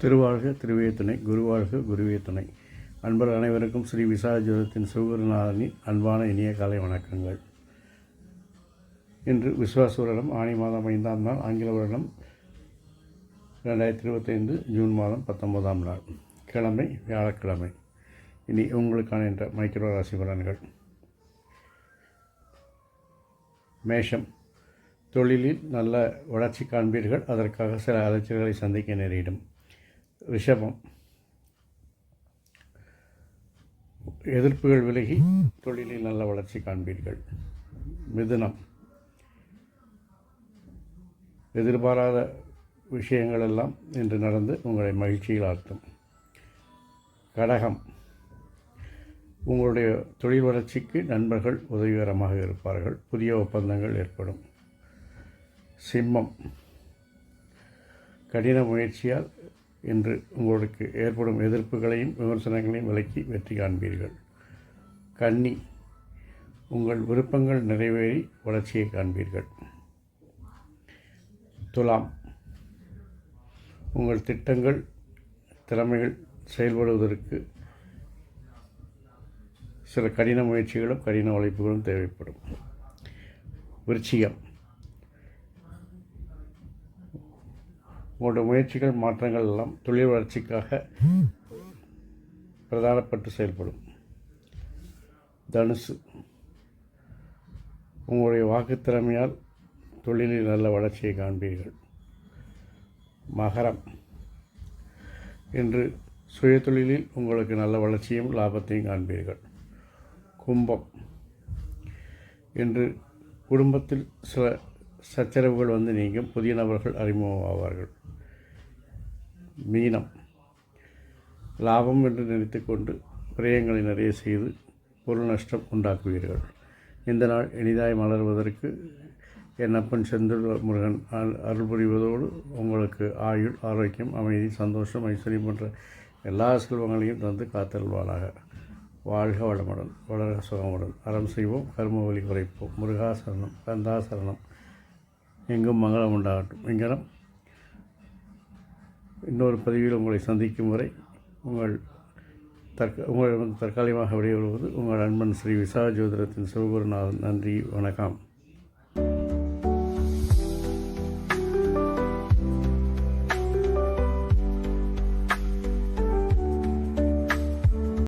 திருவாழ்க திருவேத்தனை குருவாழ்க குருவேத்தனை அன்பர் அனைவருக்கும் ஸ்ரீ விசாஜோதத்தின் சிவகுருநாதனின் அன்பான இனிய காலை வணக்கங்கள். இன்று விஸ்வாச வருடம் ஆணி மாதம் ஐந்தாம் நாள் ஆங்கில வருடம் ரெண்டாயிரத்தி இருபத்தைந்து ஜூன் மாதம் பத்தொன்பதாம் நாள். கிழமை வியாழக்கிழமை. இனி உங்களுக்கான என்ற மைக்ரோ ராசி பலன்கள். மேஷம். தொழிலில் நல்ல வளர்ச்சி காண்பீர்கள். அதற்காக சில அலைச்சல்களை சந்திக்க நேரிடும். ரிஷபம். எதிர்ப்புகள் விலகி தொழிலில் நல்ல வளர்ச்சி காண்பீர்கள். மிதுனம். எதிர்பாராத விஷயங்கள் எல்லாம் இன்று நடந்து உங்களை மகிழ்ச்சியில் ஆழ்த்தும். கடகம். உங்களுடைய தொழில் வளர்ச்சிக்கு நண்பர்கள் உதவிகரமாக இருப்பார்கள். புதிய ஒப்பந்தங்கள் ஏற்படும். சிம்மம். கடின முயற்சியால் இன்று உங்களுக்கு ஏற்படும் எதிர்ப்புகளையும் விமர்சனங்களையும் விலக்கி வெற்றி காண்பீர்கள். கன்னி. உங்கள் விருப்பங்கள் நிறைவேறி வளர்ச்சியை காண்பீர்கள். துலாம். உங்கள் திட்டங்கள் திறமைகள் செயல்படுவதற்கு சில கடின முயற்சிகளும் கடின உழைப்புகளும் தேவைப்படும். விருச்சிகம். உங்களுடைய முயற்சிகள் மாற்றங்கள் எல்லாம் தொழில் வளர்ச்சிக்காக பிரதானப்பட்டு செயல்படும். தனுசு. உங்களுடைய வாக்குத்திறமையால் தொழிலில் நல்ல வளர்ச்சியை காண்பீர்கள். மகரம். இன்று சுய தொழிலில் உங்களுக்கு நல்ல வளர்ச்சியும் லாபத்தையும் காண்பீர்கள். கும்பம் என்று குடும்பத்தில் சில சச்சரவுகள் வந்து நீங்கும். புதிய நபர்கள் அறிமுகமாவார்கள். மீனம். லாபம் என்று நினைத்து கொண்டு விரயங்களை நிறைய செய்து பொருள் நஷ்டம் உண்டாக்குவீர்கள். இந்த நாள் இனிதாய் மலர்வதற்கு என் அப்பன் செந்தில் முருகன் அருள் அருள் புரிவதோடு உங்களுக்கு ஆயுள் ஆரோக்கியம் அமைதி சந்தோஷம் ஐஸ்வர்யம் போன்ற எல்லா செல்வங்களையும் தந்து காத்தல்வானாக வாழ்க வளமுடன் வளர சுகமுடன். அறம் செய்வோம் கர்ம வழி குறைப்போம். முருகாசரணம் கந்தாசரணம் எங்கும் மங்களம் உண்டாகட்டும். எங்கனம் இன்னொரு பதிவில் உங்களை சந்திக்கும் வரை உங்கள் தற்க உங்களிடம் தற்காலிகமாக விடைபெறுவது உங்கள் அன்பன் ஸ்ரீ விசா ஜோதிடத்தின் சிவகுருநாதன் நன்றி வணக்கம்.